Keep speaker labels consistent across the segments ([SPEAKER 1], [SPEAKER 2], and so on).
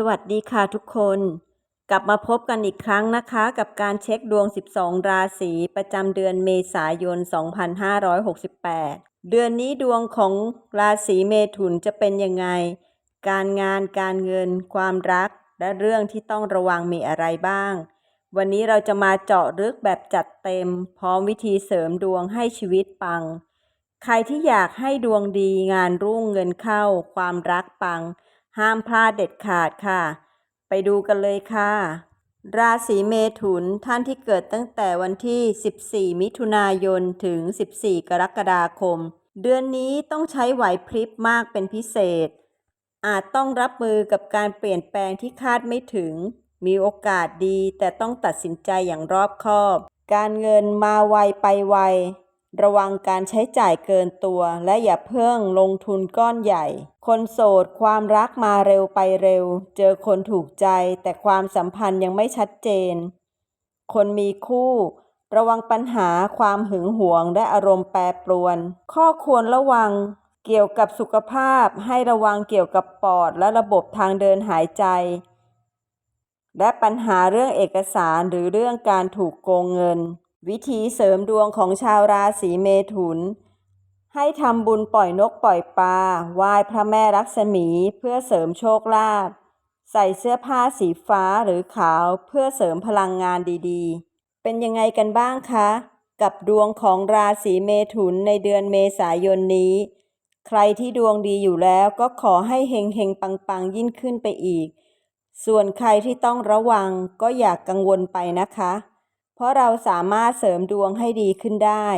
[SPEAKER 1] สวัสดีค่ะทุกคน กลับมาพบกันอีกครั้งนะคะ กับการเช็คดวง 12 ราศีประจำเดือนเมษายน 2568 เดือนนี้ดวงของราศีเมถุนจะเป็นยังไง การงานการเงิน ความรัก และเรื่องที่ต้องระวังมีอะไรบ้าง วันนี้เราจะมาเจาะลึกแบบจัดเต็ม พร้อมวิธีเสริมดวงให้ชีวิตปัง ใครที่อยากให้ดวงดีงานรุ่งเงินเข้า ความรักปัง ห้ามพลาดเด็ดขาดค่ะ ไปดูกันเลยค่ะ ราศีเมถุนท่านที่เกิดตั้งแต่วันที่ 14 มิถุนายนถึง 14 กรกฎาคม เดือนนี้ต้องใช้ไหวพริบมากเป็นพิเศษ อาจต้องรับมือกับการเปลี่ยนแปลงที่คาดไม่ถึง มีโอกาสดีแต่ต้องตัดสินใจอย่างรอบคอบ การเงินมาไวไปไว ระวังการใช้จ่ายเกินตัว และอย่าเพิ่งลงทุนก้อนใหญ่ คนโสดความรักมาเร็วไปเร็ว เจอคนถูกใจ แต่ความสัมพันธ์ยังไม่ชัดเจน คนมีคู่ ระวังปัญหาความหึงหวงและอารมณ์แปรปรวน ข้อควรระวังเกี่ยวกับสุขภาพให้ระวังเกี่ยวกับปอดและระบบทางเดินหายใจ และปัญหาเรื่องเอกสารหรือเรื่องการถูกโกงเงิน วิธีเสริมดวงของชาวราศีเมถุน ให้ทำบุญปล่อยนกปล่อยปลาไหว้พระแม่รักษมีเพื่อเสริมโชคลาภใส่เสื้อผ้าสีฟ้าหรือขาวเพื่อเสริมพลังงานดีๆ เป็นยังไงกันบ้างคะ กับดวงของราศีเมถุนในเดือนเมษายนนี้ ใครที่ดวงดีอยู่แล้วก็ขอให้เฮงเฮงปังปังๆยิ่งขึ้นไปอีก ส่วนใครที่ต้องระวังก็อย่ากกังวลไปนะคะ เพราะเราสามารถเสริมดวงให้ดีขึ้นได้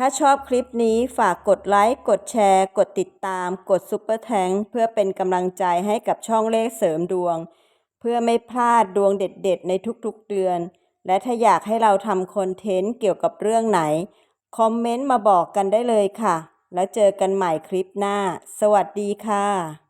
[SPEAKER 1] ถ้าชอบคลิปนี้ฝากกดไลค์ กดแชร์ กดติดตาม กดซุปเปอร์แทงเพื่อเป็นกำลังใจให้กับช่องเลขเสริมดวง เพื่อไม่พลาดดวงเด็ดๆ ในทุกๆเดือน และถ้าอยากให้เราทำคอนเทนต์เกี่ยวกับเรื่องไหน คอมเมนต์มาบอกกันได้เลยค่ะ แล้วเจอกันใหม่คลิปหน้า สวัสดีค่ะ